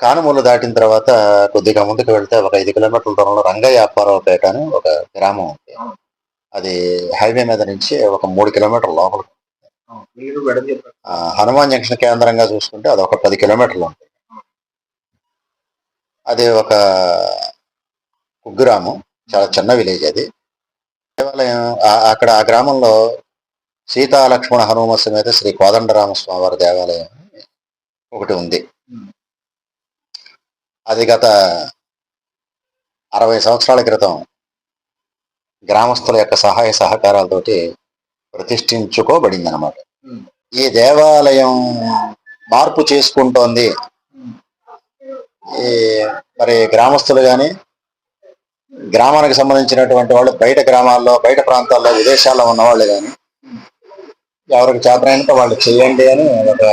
కానుమూలు దాటిన తర్వాత కొద్దిగా ముందుకు వెళ్తే ఒక ఐదు కిలోమీటర్ల దూరంలో రంగయ్య అప్పారావుపేట అని ఒక గ్రామం ఉంది. అది హైవే మీద నుంచి ఒక మూడు కిలోమీటర్ల లోపల. హనుమాన్ జంక్షన్ కేంద్రంగా చూసుకుంటే అది ఒక పది కిలోమీటర్లు ఉంటుంది. అది ఒక కుగ్రామం చాలా చిన్న విలేజ్ అది. దేవాలయం అక్కడ ఆ గ్రామంలో సీతా లక్ష్మణ హనుమ సమేత శ్రీ కోదండరామ స్వామివారి దేవాలయం ఒకటి ఉంది. అది గత అరవై సంవత్సరాల క్రితం గ్రామస్తుల యొక్క సహాయ సహకారాలతోటి ప్రతిష్ఠించుకోబడింది అనమాట. ఈ దేవాలయం మార్పు చేసుకుంటోంది. ఈ మరి గ్రామస్తులు కానీ గ్రామానికి సంబంధించినటువంటి వాళ్ళు బయట గ్రామాల్లో బయట ప్రాంతాల్లో విదేశాల్లో ఉన్న వాళ్ళు కానీ ఎవరికి చేతనైనంత వాళ్ళు చేయండి అని ఒక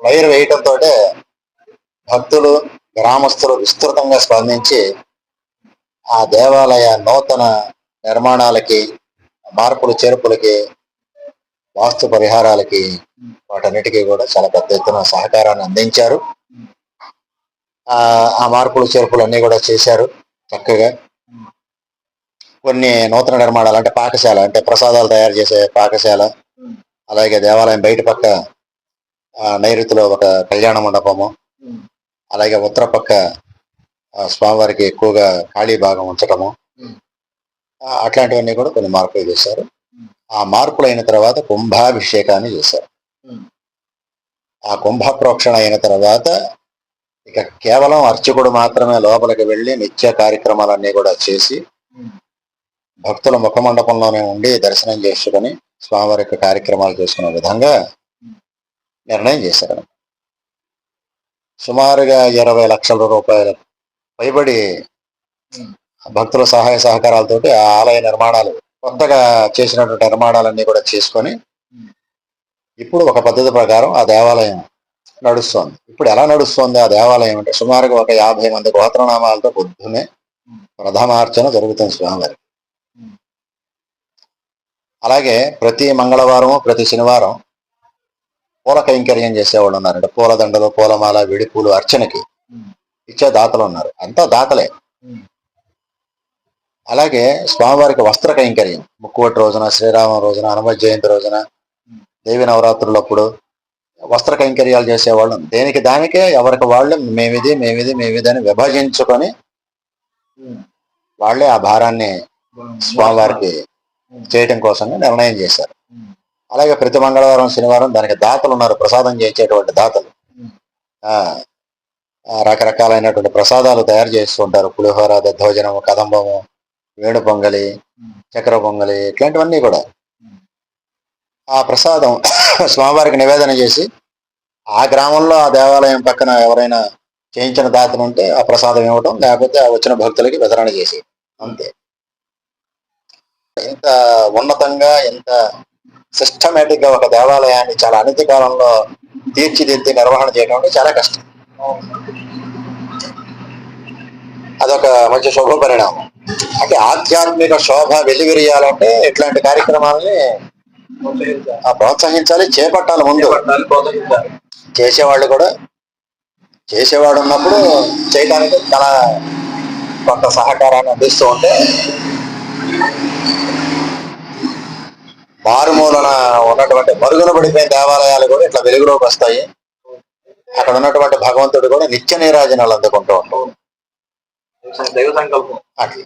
వైర్ వేయటంతో భక్తులు గ్రామస్తులు విస్తృతంగా స్పందించి ఆ దేవాలయ నూతన నిర్మాణాలకి మార్పులు చేర్పులకి వాస్తు పరిహారాలకి వాటన్నిటికీ కూడా చాలా పెద్ద ఎత్తున సహకారాన్ని అందించారు. ఆ మార్పులు చేర్పులు అన్ని కూడా చేశారు చక్కగా. కొన్ని నూతన నిర్మాణాలు అంటే పాకశాల అంటే ప్రసాదాలు తయారు చేసే పాకశాల అలాగే దేవాలయం బయట పక్క ఆ, నైరుతిలో ఒక కళ్యాణ మండపము అలాగే ఉత్తర పక్క స్వామివారికి ఎక్కువగా ఖాళీ భాగం ఉంచటము. అట్లాంటివన్నీ కూడా కొన్ని మార్పులు చేశారు. ఆ మార్పులు అయిన తర్వాత కుంభాభిషేకాన్ని చేశారు. ఆ కుంభ ప్రోక్షణ అయిన తర్వాత ఇక కేవలం అర్చకుడు మాత్రమే లోపలికి వెళ్ళి నిత్య కార్యక్రమాలన్నీ కూడా చేసి. భక్తుల ముఖమండపంలోనే ఉండి దర్శనం చేసుకుని స్వామివారి యొక్క కార్యక్రమాలు చేసుకునే విధంగా నిర్ణయం చేశారు. సుమారుగా ఇరవై లక్షల రూపాయల పైబడి. భక్తుల సహాయ సహకారాలతోటి ఆ ఆలయ నిర్మాణాలు కొత్తగా చేసినటువంటి నిర్మాణాలన్నీ కూడా చేసుకొని. ఇప్పుడు ఒక పద్ధతి ప్రకారం ఆ దేవాలయం నడుస్తోంది ఇప్పుడు ఎలా నడుస్తోంది ఆ దేవాలయం అంటే సుమారుగా ఒక యాభై మంది గోత్రనామాలతో పొద్దునే. ప్రథమార్చన జరుగుతుంది స్వామివారి. అలాగే ప్రతి మంగళవారం ప్రతి శనివారం పూల కైంకర్యం చేసేవాళ్ళు ఉన్నారు అంటే పూలదండలు పూలమాల విడిపూలు అర్చనకి. ఇచ్చే దాతలు ఉన్నారు. అంతా దాతలే. అలాగే స్వామివారికి వస్త్ర కైంకర్యం ముక్కువటి రోజున శ్రీరామ రోజున హనుమ జయంతి రోజున దేవి నవరాత్రులప్పుడు వస్త్ర కైంకర్యాలు చేసేవాళ్ళు దేనికి దానికే ఎవరికి వాళ్ళు మేమిది మేమిది మేమిది అని విభజించుకొని వాళ్ళే ఆ భారాన్ని స్వామివారికి చేయటం కోసం నిర్ణయం చేశారు. అలాగే ప్రతి మంగళవారం శనివారం దానికి దాతలు ఉన్నారు. ప్రసాదం చేసేటువంటి దాతలు. ఆ రకరకాలైనటువంటి ప్రసాదాలు తయారు చేస్తూ ఉంటారు. పులిహోర దద్దోజనము కదంబము వేణు పొంగలి చక్ర పొంగలి ఇట్లాంటివన్నీ కూడా. ఆ ప్రసాదం స్వామివారికి నివేదన చేసి ఆ గ్రామంలో ఆ దేవాలయం పక్కన ఎవరైనా చేయించిన దాతలు ఉంటే ఆ ప్రసాదం ఇవ్వటం లేకపోతే ఆ వచ్చిన భక్తులకి వితరణ చేసి అంతే. ఇంత ఉన్నతంగా ఇంత సిస్టమేటిక్గా ఒక దేవాలయాన్ని చాలా అనతి కాలంలో తీర్చిదిద్ది నిర్వహణ చేయడం అంటే చాలా కష్టం. అదొక మంచి శుభ పరిణామం. అంటే ఆధ్యాత్మిక శోభ వెలివిరియాలంటే ఇట్లాంటి కార్యక్రమాలని ప్రోత్సహించాలి చేపట్టాలి ముందు. చేసేవాళ్ళు కూడా చేసేవాడు ఉన్నప్పుడు చేయడానికి చాలా కొంత సహకారాన్ని అందిస్తూ ఉంటే మారుమూలన ఉన్నటువంటి మరుగున పడిపోయిన దేవాలయాలు కూడా ఇట్లా వెలుగులోకి వస్తాయి. అక్కడ ఉన్నటువంటి భగవంతుడు కూడా నిత్య నీరాజనాలు అందుకుంటూ ఉంటాడు. అట్లా.